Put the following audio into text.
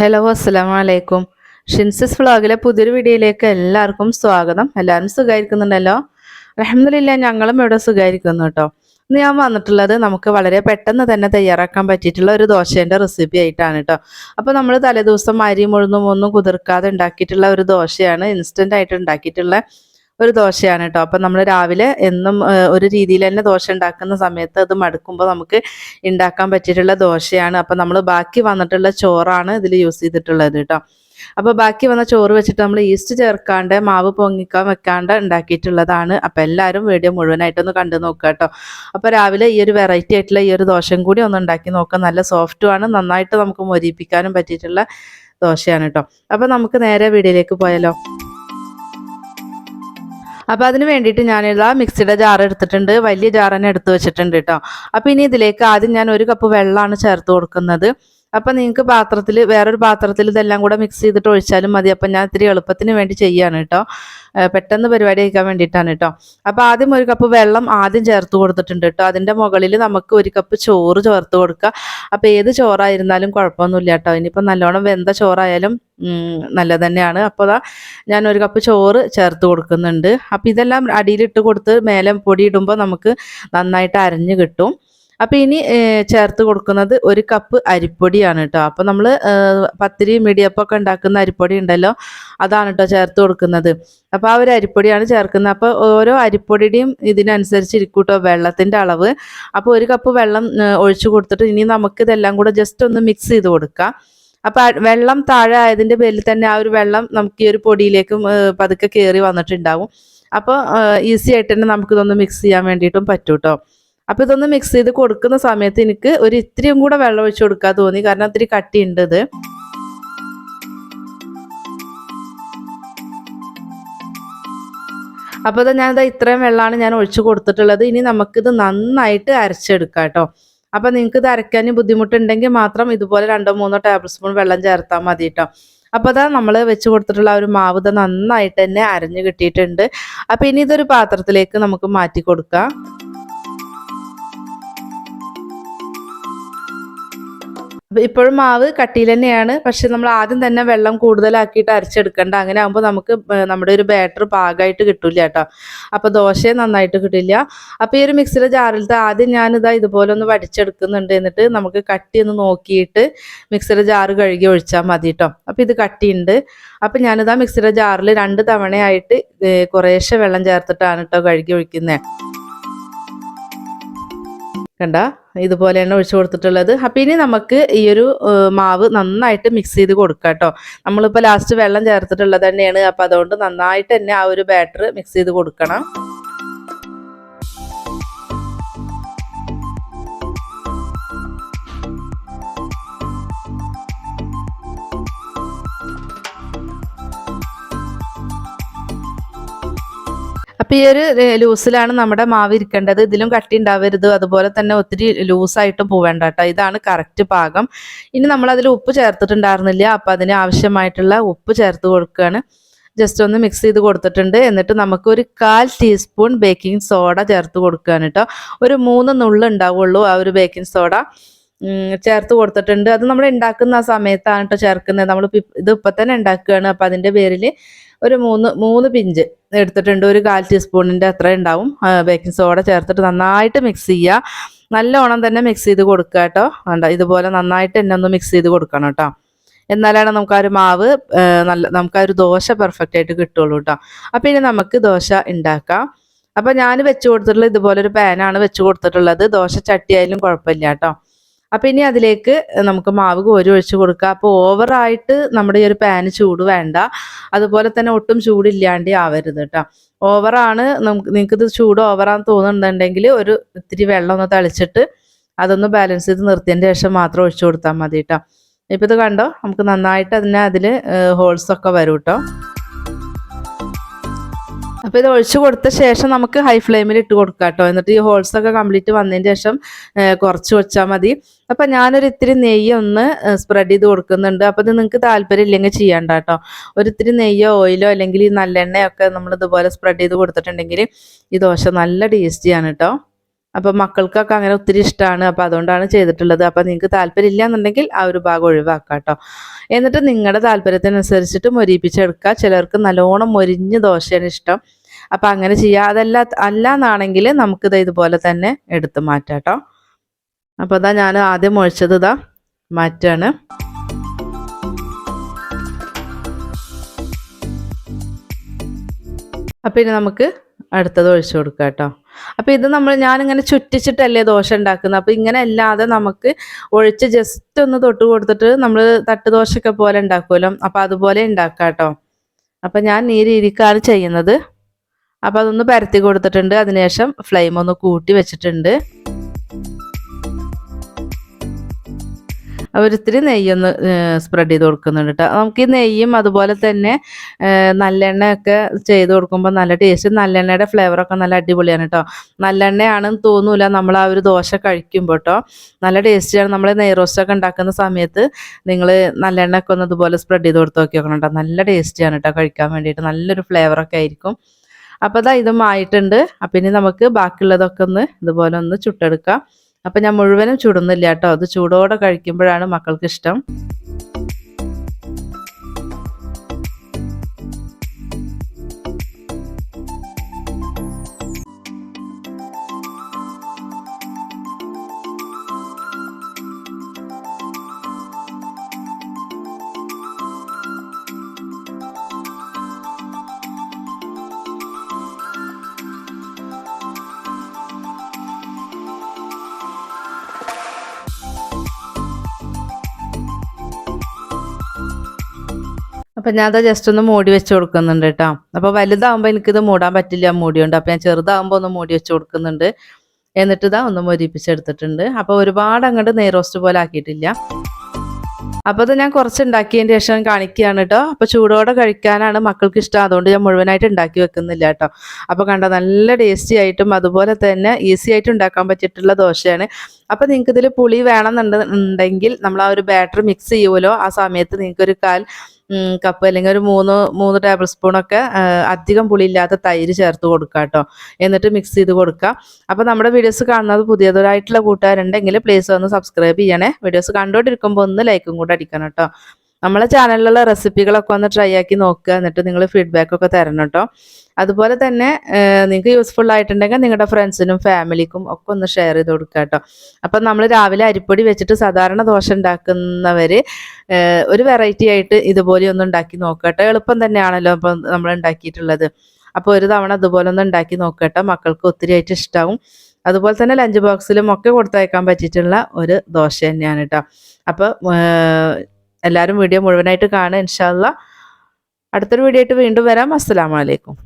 Hello അസ്സലാമു അലൈക്കും ഷിൻസിസ് വ്ളോഗിലെ പുതിയൊരു വീഡിയോയിലേക്ക് എല്ലാവർക്കും സ്വാഗതം. എല്ലാവരും സുഖമായിരിക്കുന്നുണ്ടല്ലോ അലഹമില്ല ഞങ്ങളും ഇവിടെ സുഖമായിരിക്കുന്നു കേട്ടോ. ഇന്ന് ഞാൻ വന്നിട്ടുള്ളത് നമുക്ക് വളരെ പെട്ടെന്ന് തന്നെ തയ്യാറാക്കാൻ പറ്റിയിട്ടുള്ള ഒരു ദോശേന്റെ റെസിപ്പി ആയിട്ടാണ് കേട്ടോ. അപ്പോൾ നമ്മൾ തലേദിവസം അരിയും ഉഴുന്നും ഒന്നും കുതിർക്കാതെ ഉണ്ടാക്കിയിട്ടുള്ള ഒരു ദോശയാണ് ഇൻസ്റ്റന്റ് ആയിട്ട് ഉണ്ടാക്കിയിട്ടുള്ള ഒരു ദോശയാണ് കേട്ടോ അപ്പം നമ്മൾ രാവിലെ എന്നും ഒരു രീതിയിൽ തന്നെ ദോശ ഉണ്ടാക്കുന്ന സമയത്ത് അത് മടുക്കുമ്പോൾ നമുക്ക് ഉണ്ടാക്കാൻ പറ്റിയിട്ടുള്ള ദോശയാണ്. അപ്പം നമ്മൾ ബാക്കി വന്നിട്ടുള്ള ചോറാണ് ഇതിൽ യൂസ് ചെയ്തിട്ടുള്ളത് കേട്ടോ അപ്പോൾ ബാക്കി വന്ന ചോറ് വെച്ചിട്ട് നമ്മൾ ഈസ്റ്റ് ചേർക്കാണ്ട് മാവ് പൊങ്ങിക്കാൻ വെക്കാണ്ട് ഉണ്ടാക്കിയിട്ടുള്ളതാണ് അപ്പോൾ എല്ലാവരും വീഡിയോ മുഴുവനായിട്ടൊന്ന് കണ്ടു നോക്കുക കേട്ടോ അപ്പോൾ രാവിലെ ഈ ഒരു വെറൈറ്റി ആയിട്ടുള്ള ഈ ഒരു ദോശയും കൂടി ഒന്ന് ഉണ്ടാക്കി നോക്കാം. നല്ല സോഫ്റ്റുമാണ് നന്നായിട്ട് നമുക്ക് മൊരിപ്പിക്കാനും പറ്റിയിട്ടുള്ള ദോശയാണ് കേട്ടോ അപ്പോൾ നമുക്ക് നേരെ വീഡിയോയിലേക്ക് പോയാലോ? അപ്പോൾ അതിന് വേണ്ടിയിട്ട് ഞാനിതാ മിക്സിയുടെ ജാർ എടുത്തിട്ടുണ്ട്. വലിയ ജാർ തന്നെ എടുത്ത് വെച്ചിട്ടുണ്ട് കേട്ടോ അപ്പോൾ ഇനി ഇതിലേക്ക് ആദ്യം ഞാൻ ഒരു കപ്പ് വെള്ളമാണ് ചേർത്ത് കൊടുക്കുന്നത്. അപ്പം നിങ്ങൾക്ക് പാത്രത്തിൽ വേറൊരു പാത്രത്തിൽ ഇതെല്ലാം കൂടെ മിക്സ് ചെയ്തിട്ട് ഒഴിച്ചാലും മതി. അപ്പം ഞാൻ ഇത്തിരി എളുപ്പത്തിന് വേണ്ടി ചെയ്യാണ് കേട്ടോ. പെട്ടെന്ന് പരിപാടി കഴിക്കാൻ വേണ്ടിയിട്ടാണ് കേട്ടോ. അപ്പോൾ ആദ്യം ഒരു കപ്പ് വെള്ളം ആദ്യം ചേർത്ത് കൊടുത്തിട്ടുണ്ട് കേട്ടോ. അതിന്റെ മുകളിൽ നമുക്ക് ഒരു കപ്പ് ചോറ് ചേർത്ത് കൊടുക്കുക അപ്പോൾ ഏത് ചോറായിരുന്നാലും കുഴപ്പമൊന്നുമില്ല കേട്ടോ. ഇനിയിപ്പോൾ നല്ലോണം വെന്ത ചോറായാലും നല്ലത് തന്നെയാണ്. അപ്പോൾ അതാ ഞാൻ ഒരു കപ്പ് ചോറ് ചേർത്ത് കൊടുക്കുന്നുണ്ട്. അപ്പോൾ ഇതെല്ലാം അടിയിലിട്ട് കൊടുത്ത് മേലെ പൊടി ഇടുമ്പോൾ നമുക്ക് നന്നായിട്ട് അരഞ്ഞ് കിട്ടും. അപ്പോൾ ഇനി ചേർത്ത് കൊടുക്കുന്നത് ഒരു കപ്പ് അരിപ്പൊടിയാണ് കേട്ടോ അപ്പോൾ നമ്മൾ പത്തിരി മിടിയപ്പൊക്കെ ഉണ്ടാക്കുന്ന അരിപ്പൊടി ഉണ്ടല്ലോ അതാണ് കേട്ടോ ചേർത്ത് കൊടുക്കുന്നത്. അപ്പോൾ ആ ഒരു അരിപ്പൊടിയാണ് ചേർക്കുന്നത്. അപ്പോൾ ഓരോ അരിപ്പൊടിയുടെയും ഇതിനനുസരിച്ച് ഇരിക്കും കേട്ടോ വെള്ളത്തിന്റെ അളവ്. അപ്പോൾ ഒരു കപ്പ് വെള്ളം ഒഴിച്ചു കൊടുത്തിട്ട് ഇനി നമുക്ക് ഇതെല്ലാം കൂടെ ജസ്റ്റ് ഒന്ന് മിക്സ് ചെയ്ത് കൊടുക്കാം. അപ്പം വെള്ളം താഴെ ആയതിന്റെ പേരിൽ തന്നെ ആ ഒരു വെള്ളം നമുക്ക് ഈ ഒരു പൊടിയിലേക്കും പതുക്കെ കയറി വന്നിട്ടുണ്ടാവും. അപ്പോൾ ഈസി ആയിട്ട് തന്നെ നമുക്കിതൊന്ന് മിക്സ് ചെയ്യാൻ വേണ്ടിയിട്ടും പറ്റൂട്ടോ അപ്പോൾ ഇതൊന്ന് മിക്സ് ചെയ്ത് കൊടുക്കുന്ന സമയത്ത് എനിക്ക് ഒരു ഇത്രയും കൂടെ വെള്ളം ഒഴിച്ച് കൊടുക്കാൻ തോന്നി. കാരണം ഇത്തിരി കട്ടിയുണ്ട് ഇത്. അപ്പോൾ ഇതാ ഞാനിതാ ഇത്രയും വെള്ളമാണ് ഞാൻ ഒഴിച്ച് കൊടുത്തിട്ടുള്ളത്. ഇനി നമുക്കിത് നന്നായിട്ട് അരച്ചെടുക്കാം കേട്ടോ. അപ്പോൾ നിങ്ങൾക്ക് ഇത് അരയ്ക്കാൻ ബുദ്ധിമുട്ടുണ്ടെങ്കിൽ മാത്രം ഇതുപോലെ രണ്ടോ മൂന്നോ ടേബിൾ സ്പൂൺ വെള്ളം ചേർത്താൽ മതി കേട്ടോ. അപ്പോൾ അതാ നമ്മൾ വെച്ച് കൊടുത്തിട്ടുള്ള ഒരു മാവ് ഇത് നന്നായിട്ട് തന്നെ അരഞ്ഞു കിട്ടിയിട്ടുണ്ട്. അപ്പോൾ ഇനി ഇതൊരു പാത്രത്തിലേക്ക് നമുക്ക് മാറ്റി കൊടുക്കാം. അപ്പൊ ഇപ്പോഴും മാവ് കട്ടിയിൽ തന്നെയാണ്. പക്ഷെ നമ്മൾ ആദ്യം തന്നെ വെള്ളം കൂടുതലാക്കിയിട്ട് അരച്ചെടുക്കണ്ട. അങ്ങനെ ആകുമ്പോൾ നമുക്ക് നമ്മുടെ ഒരു ബാറ്റർ പാകമായിട്ട് കിട്ടില്ല കേട്ടോ. അപ്പോൾ ദോശ നന്നായിട്ട് കിട്ടില്ല. അപ്പോൾ ഈ ഒരു മിക്സിയുടെ ജാറിലത്തെ ആദ്യം ഞാനിതാ ഇതുപോലെ ഒന്ന് വടിച്ചെടുക്കുന്നുണ്ട് എന്നിട്ട് നമുക്ക് കട്ടി ഒന്ന് നോക്കിയിട്ട് മിക്സിയുടെ ജാറ് കഴുകി ഒഴിച്ചാൽ മതി കേട്ടോ അപ്പോൾ ഇത് കട്ടിയുണ്ട്. അപ്പം ഞാനിതാ മിക്സിയുടെ ജാറിൽ രണ്ട് തവണയായിട്ട് കുറേശ്ശെ വെള്ളം ചേർത്തിട്ടാണ് കേട്ടോ കഴുകി ഒഴിക്കുന്നത് കണ്ട? ഇതുപോലെയാണ് ഒഴിച്ചു കൊടുത്തിട്ടുള്ളത്. അപ്പം ഇനി നമുക്ക് ഈ ഒരു മാവ് നന്നായിട്ട് മിക്സ് ചെയ്ത് കൊടുക്കാം കേട്ടോ. നമ്മളിപ്പോൾ ലാസ്റ്റ് വെള്ളം ചേർത്തിട്ടുള്ളത് തന്നെയാണ്. അപ്പം അതുകൊണ്ട് നന്നായിട്ട് തന്നെ ആ ഒരു ബാറ്റർ മിക്സ് ചെയ്ത് കൊടുക്കണം. അപ്പം ഈ ഒരു ലൂസിലാണ് നമ്മുടെ മാവ് ഇരിക്കേണ്ടത്. ഇതിലും കട്ടി ഉണ്ടാവരുത്. അതുപോലെ തന്നെ ഒത്തിരി ലൂസായിട്ട് പോവേണ്ട കേട്ടോ. ഇതാണ് കറക്റ്റ് പാകം. ഇനി നമ്മൾ അതിൽ ഉപ്പ് ചേർത്തിട്ടുണ്ടായിരുന്നില്ല. അപ്പം അതിന് ആവശ്യമായിട്ടുള്ള ഉപ്പ് ചേർത്ത് കൊടുക്കുകയാണ് ജസ്റ്റ് ഒന്ന് മിക്സ് ചെയ്ത് കൊടുത്തിട്ടുണ്ട്. എന്നിട്ട് നമുക്ക് ഒരു കാൽ ടീസ്പൂൺ ബേക്കിംഗ് സോഡ ചേർത്ത് കൊടുക്കുകയാണ് കേട്ടോ. ഒരു മൂന്ന് നുള്ളു ഉണ്ടാവുള്ളൂ ആ ഒരു ബേക്കിംഗ് സോഡ ചേർത്ത് കൊടുത്തിട്ടുണ്ട്. അത് നമ്മൾ ഉണ്ടാക്കുന്ന ആ സമയത്താണ് കേട്ടോ ചേർക്കുന്നത്. നമ്മൾ ഇത് ഇപ്പം തന്നെ ഉണ്ടാക്കുകയാണ് അപ്പം അതിന്റെ പേരിൽ ഒരു മൂന്ന് മൂന്ന് പിഞ്ച് എടുത്തിട്ടുണ്ട്. ഒരു കാൽ ടീസ്പൂണിന്റെ അത്ര ഉണ്ടാവും ബേക്കിംഗ് സോഡ ചേർത്തിട്ട് നന്നായിട്ട് മിക്സ് ചെയ്യുക നല്ലോണം തന്നെ മിക്സ് ചെയ്ത് കൊടുക്കുക കേട്ടോ വേണ്ട ഇതുപോലെ നന്നായിട്ട് തന്നെ ഒന്ന് മിക്സ് ചെയ്ത് കൊടുക്കണം കേട്ടോ എന്നാലാണ് നമുക്ക് ആ ഒരു മാവ് നല്ല നമുക്ക് ആ ഒരു ദോശ പെർഫെക്റ്റ് ആയിട്ട് കിട്ടുള്ളൂ കേട്ടോ അപ്പം ഇനി നമുക്ക് ദോശ ഉണ്ടാക്കാം അപ്പം ഞാൻ വെച്ച് കൊടുത്തിട്ടുള്ള ഇതുപോലെ ഒരു പാനാണ് വെച്ച് കൊടുത്തിട്ടുള്ളത്. ദോശ ചട്ടിയായാലും കുഴപ്പമില്ല കേട്ടോ അപ്പം ഇനി അതിലേക്ക് നമുക്ക് മാവ് കോരി ഒഴിച്ച് കൊടുക്കുക അപ്പോൾ ഓവറായിട്ട് നമ്മുടെ ഈ ഒരു പാന് ചൂട് വേണ്ട. അതുപോലെ തന്നെ ഒട്ടും ചൂടില്ലാണ്ട് ആവരുത് കേട്ടോ. ഓവറാണ് നമുക്ക് നിങ്ങൾക്ക് ഇത് ചൂട് ഓവറാന്ന് തോന്നുന്നുണ്ടെങ്കിൽ ഒരു ഇത്തിരി വെള്ളം ഒന്ന് തളിച്ചിട്ട് അതൊന്ന് ബാലൻസ് ചെയ്ത് നിർത്തിയതിന് ശേഷം മാത്രം ഒഴിച്ചു കൊടുത്താൽ മതി കേട്ടോ. ഇപ്പം ഇത് കണ്ടോ? നമുക്ക് നന്നായിട്ട് അതിനെ അതിൽ ഹോൾസൊക്കെ വരും കേട്ടോ. അപ്പോൾ ഇത് ഒഴിച്ചു കൊടുത്ത ശേഷം നമുക്ക് ഹൈ ഫ്ലെയിമിൽ ഇട്ട് കൊടുക്കാം കേട്ടോ. എന്നിട്ട് ഈ ഹോൾസ് ഒക്കെ കംപ്ലീറ്റ് വന്നതിന് ശേഷം കുറച്ച് വെച്ചാൽ മതി. അപ്പം ഞാനൊരു ഇത്തിരി നെയ്യ് ഒന്ന് സ്പ്രെഡ് ചെയ്ത് കൊടുക്കുന്നുണ്ട്. അപ്പോൾ ഇത് നിങ്ങൾക്ക് താല്പര്യം ഇല്ലെങ്കിൽ ചെയ്യണ്ട കേട്ടോ. ഒരിത്തിരി നെയ്യോ ഓയിലോ അല്ലെങ്കിൽ ഈ നല്ലെണ്ണയൊക്കെ നമ്മൾ ഇതുപോലെ സ്പ്രെഡ് ചെയ്ത് കൊടുത്തിട്ടുണ്ടെങ്കിൽ ഈ ദോശ നല്ല ടേസ്റ്റിയാണ് കേട്ടോ. അപ്പോൾ മക്കൾക്കൊക്കെ അങ്ങനെ ഒത്തിരി ഇഷ്ടമാണ് അപ്പോൾ അതുകൊണ്ടാണ് ചെയ്തിട്ടുള്ളത്. അപ്പോൾ നിങ്ങൾക്ക് താല്പര്യം എന്നുണ്ടെങ്കിൽ ആ ഒരു ഭാഗം ഒഴിവാക്കാം കേട്ടോ. എന്നിട്ട് നിങ്ങളുടെ താല്പര്യത്തിനനുസരിച്ചിട്ട് മൊരിപ്പിച്ചെടുക്കുക ചിലർക്ക് നല്ലോണം മൊരിഞ്ഞ് ദോശയാണ് ഇഷ്ടം. അപ്പോൾ അങ്ങനെ ചെയ്യുക അതല്ല അല്ല എന്നാണെങ്കിൽ നമുക്കിത് ഇതുപോലെ തന്നെ എടുത്ത് മാറ്റാം കേട്ടോ. അപ്പോൾ ഇതാ ഞാൻ ആദ്യം ഒഴിച്ചത് ഇതാ മാറ്റാണ്. അപ്പോൾ ഇനി നമുക്ക് അടുത്തത് ഒഴിച്ചു കൊടുക്കാം കേട്ടോ. അപ്പോൾ ഇത് നമ്മൾ ഞാനിങ്ങനെ ചുറ്റിച്ചിട്ടല്ലേ ദോശ ഉണ്ടാക്കുന്നത്. അപ്പോൾ ഇങ്ങനെ അല്ലാതെ നമുക്ക് ഒഴിച്ച് ജസ്റ്റ് ഒന്ന് തൊട്ട് കൊടുത്തിട്ട് നമ്മൾ തട്ട് ദോശയൊക്കെ പോലെ ഉണ്ടാക്കുമല്ലോ. അപ്പോൾ അതുപോലെ ഉണ്ടാക്കാം കേട്ടോ. അപ്പോൾ ഞാൻ ഈ രീതിക്കാണ് ചെയ്യുന്നത്. അപ്പോൾ അതൊന്ന് പരത്തി കൊടുത്തിട്ടുണ്ട്. അതിനുശേഷം ഫ്ലെയിം ഒന്ന് കൂട്ടി വെച്ചിട്ടുണ്ട്. ഒരിത്തിരി നെയ്യൊന്ന് സ്പ്രെഡ് ചെയ്ത് കൊടുക്കുന്നുണ്ട് കേട്ടോ നമുക്ക് ഈ നെയ്യും അതുപോലെ തന്നെ നല്ലെണ്ണയൊക്കെ ചെയ്ത് കൊടുക്കുമ്പോൾ നല്ല ടേസ്റ്റ് നല്ലെണ്ണയുടെ ഫ്ലേവറൊക്കെ നല്ല അടിപൊളിയാണ് കേട്ടോ നല്ലെണ്ണയാണെന്ന് തോന്നൂല. നമ്മൾ ആ ഒരു ദോശ കഴിക്കുമ്പോൾ കേട്ടോ നല്ല ടേസ്റ്റിയാണ് നമ്മൾ നെയ് റോസ്റ്റൊക്കെ ഉണ്ടാക്കുന്ന സമയത്ത് നിങ്ങൾ നല്ലെണ്ണയൊക്കെ ഒന്ന് ഇതുപോലെ സ്പ്രെഡ് ചെയ്ത് കൊടുത്ത് നോക്കി നോക്കണം കേട്ടോ നല്ല ടേസ്റ്റിയാണ് കേട്ടോ കഴിക്കാൻ വേണ്ടിയിട്ട്. നല്ലൊരു ഫ്ലേവറൊക്കെ ആയിരിക്കും. അപ്പോൾ ഇതാ ഇതും ആയിട്ടുണ്ട്. അപ്പം ഇനി നമുക്ക് ബാക്കിയുള്ളതൊക്കെ ഒന്ന് ഇതുപോലെ ഒന്ന് ചുട്ടെടുക്കാം. അപ്പം ഞാൻ മുഴുവനും ചുടുന്നില്ല കേട്ടോ. അത് ചൂടോടെ കഴിക്കുമ്പോഴാണ് മക്കൾക്ക് ഇഷ്ടം അപ്പം ഞാൻ അത് ജസ്റ്റ് ഒന്ന് മൂടി വെച്ച് കൊടുക്കുന്നുണ്ട് കേട്ടോ അപ്പോൾ വലുതാകുമ്പോൾ എനിക്കിത് മൂടാൻ പറ്റില്ല മൂടിയുണ്ട്. അപ്പോൾ ഞാൻ ചെറുതാകുമ്പോൾ ഒന്ന് മൂടി വെച്ച് കൊടുക്കുന്നുണ്ട്. എന്നിട്ട് ഇതാ ഒന്ന് മൊരിപ്പിച്ചെടുത്തിട്ടുണ്ട്. അപ്പോൾ ഒരുപാട് അങ്ങോട്ട് നെയ്റോസ്റ്റ് പോലെ ആക്കിയിട്ടില്ല. അപ്പോൾ അത് ഞാൻ കുറച്ച് ഉണ്ടാക്കിയതിന് ശേഷം കാണിക്കുകയാണ് കേട്ടോ അപ്പോൾ ചൂടോടെ കഴിക്കാനാണ് മക്കൾക്ക് ഇഷ്ടം. അതുകൊണ്ട് ഞാൻ മുഴുവനായിട്ട് ഉണ്ടാക്കി വെക്കുന്നില്ല കേട്ടോ അപ്പോൾ കണ്ട നല്ല ടേസ്റ്റി ആയിട്ടും അതുപോലെ തന്നെ ഈസി ആയിട്ട് ഉണ്ടാക്കാൻ പറ്റിയിട്ടുള്ള ദോശയാണ്. അപ്പോൾ നിങ്ങൾക്ക് ഇതിൽ പുളി വേണമെന്നുണ്ടെങ്കിൽ നമ്മൾ ആ ഒരു ബാറ്റർ മിക്സ് ചെയ്യുമല്ലോ ആ സമയത്ത് നിങ്ങൾക്കൊരു കാൽ കപ്പ് അല്ലെങ്കിൽ ഒരു മൂന്ന് മൂന്ന് ടേബിൾ സ്പൂണൊക്കെ അധികം പുളിയില്ലാത്ത തൈര് ചേർത്ത് കൊടുക്കുക കേട്ടോ. എന്നിട്ട് മിക്സ് ചെയ്ത് കൊടുക്കുക. അപ്പോൾ നമ്മുടെ വീഡിയോസ് കാണുന്നത് പുതിയതായിട്ടുള്ള കൂട്ടുകാരുണ്ടെങ്കിൽ പ്ലീസ് ഒന്ന് സബ്സ്ക്രൈബ് ചെയ്യണേ. വീഡിയോസ് കണ്ടുകൊണ്ടിരിക്കുമ്പോൾ ഒന്ന് ലൈക്കും കൂടെ അടിക്കണം കേട്ടോ. നമ്മളെ ചാനലിലുള്ള റെസിപ്പികളൊക്കെ ഒന്ന് ട്രൈ ആക്കി നോക്കുക. എന്നിട്ട് നിങ്ങൾ ഫീഡ്ബാക്ക് ഒക്കെ തരണം കേട്ടോ അതുപോലെ തന്നെ നിങ്ങൾക്ക് യൂസ്ഫുൾ ആയിട്ടുണ്ടെങ്കിൽ നിങ്ങളുടെ ഫ്രണ്ട്സിനും ഫാമിലിക്കും ഒക്കെ ഒന്ന് ഷെയർ ചെയ്ത് കൊടുക്കുക കേട്ടോ അപ്പം നമ്മൾ രാവിലെ അരിപ്പൊടി വെച്ചിട്ട് സാധാരണ ദോശ ഉണ്ടാക്കുന്നവർ ഒരു വെറൈറ്റി ആയിട്ട് ഇതുപോലെ ഒന്ന് ഉണ്ടാക്കി നോക്കുക കേട്ടോ എളുപ്പം തന്നെയാണല്ലോ അപ്പം നമ്മൾ ഉണ്ടാക്കിയിട്ടുള്ളത്. അപ്പോൾ ഒരു തവണ അതുപോലെ ഒന്ന് ഉണ്ടാക്കി നോക്കട്ടെ മക്കൾക്ക് ഒത്തിരി ആയിട്ട് ഇഷ്ടമാവും അതുപോലെ തന്നെ ലഞ്ച് ബോക്സിലും ഒക്കെ കൊടുത്തയക്കാൻ പറ്റിയിട്ടുള്ള ഒരു ദോശ തന്നെയാണ് കേട്ടോ അപ്പോൾ എല്ലാവരും വീഡിയോ മുഴുവനായിട്ട് കാണുക ഇൻഷാല്ല അടുത്തൊരു വീഡിയോ ആയിട്ട് വീണ്ടും വരാം. അസ്സാം വലൈക്കും